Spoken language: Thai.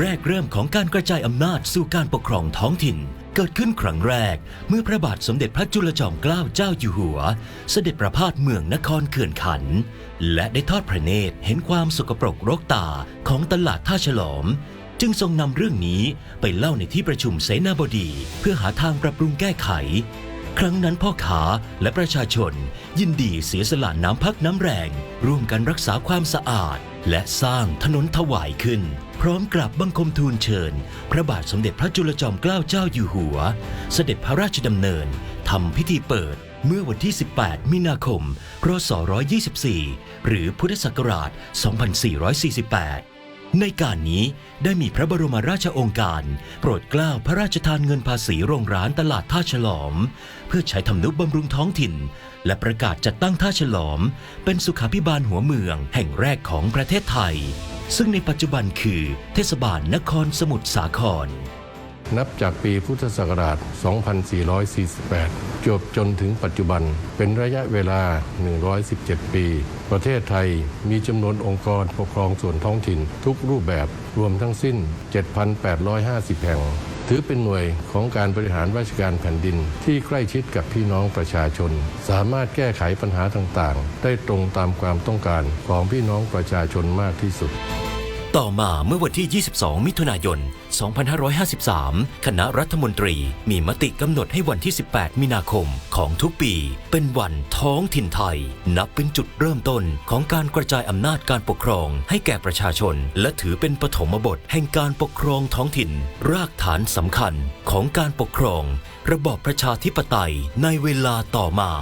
แรกเริ่มของการกระจายอำนาจสู่การปกครองท้องถิ่น เกิดขึ้นครั้งแรก เมื่อพระบาทสมเด็จพระจุลจอมเกล้าเจ้าอยู่หัว เสด็จประพาสเมืองนครเขื่อนขัน และได้ทอดพระเนตรเห็นความสกปรกรกตาของตลาดท่าฉลอม จึงทรงนำเรื่องนี้ไปเล่าในที่ประชุมเสนาบดี เพื่อหาทางปรับปรุงแก้ไข ครั้งนั้นพ่อค้าและประชาชน ยินดีเสียสละน้ำพักน้ำแรง ร่วมกันรักษาความสะอาด และสร้างถนนถวายขึ้น พร้อมกราบบังคมทูลเชิญ พระบาทสมเด็จพระจุลจอมเกล้าเจ้าอยู่หัว เสด็จพระราชดำเนินทำพิธีเปิดเมื่อวันที่ 18 มีนาคม พศ 124 หรือพุทธศักราช 2448 ในการนี้ได้มีพระบรมราชองค์การ โปรดเกล้าพระราชทานเงินภาษีโรงร้านตลาดท่าฉลอม เพื่อใช้ทำนุบำรุงท้องถิ่น และประกาศจัดตั้งท่าฉลอม เป็นสุขาพิบาลหัวเมืองแห่งแรกของประเทศไทย ซึ่งในปัจจุบันคือ เทศบาลนครสมุทรสาคร นับจากปีพุทธศักราช 2448 จบจนถึงปัจจุบันเป็นระยะเวลา 117 ปี ประเทศไทยมีจำนวนองค์กรปกครองส่วนท้องถิ่นทุกรูปแบบรวมทั้งสิ้น 7,850 แห่ง ถือเป็นหน่วยของการบริหารราชการแผ่นดินที่ใกล้ชิดกับพี่น้องประชาชน สามารถแก้ไขปัญหาต่างๆ ได้ตรงตามความต้องการของพี่น้องประชาชนมากที่สุด ต่อมาเมื่อวันที่ 22 มิถุนายน 2553 คณะรัฐมนตรีมีมติกำหนดให้วันที่ 18 มีนาคมของทุกปี เป็นวันท้องถิ่นไทย นับเป็นจุดเริ่มต้นของการกระจายอำนาจการปกครองให้แก่ประชาชน และถือเป็นปฐมบทแห่งการปกครองท้องถิ่น รากฐานสำคัญของการปกครอง ระบอบประชาธิปไตยในเวลาต่อมา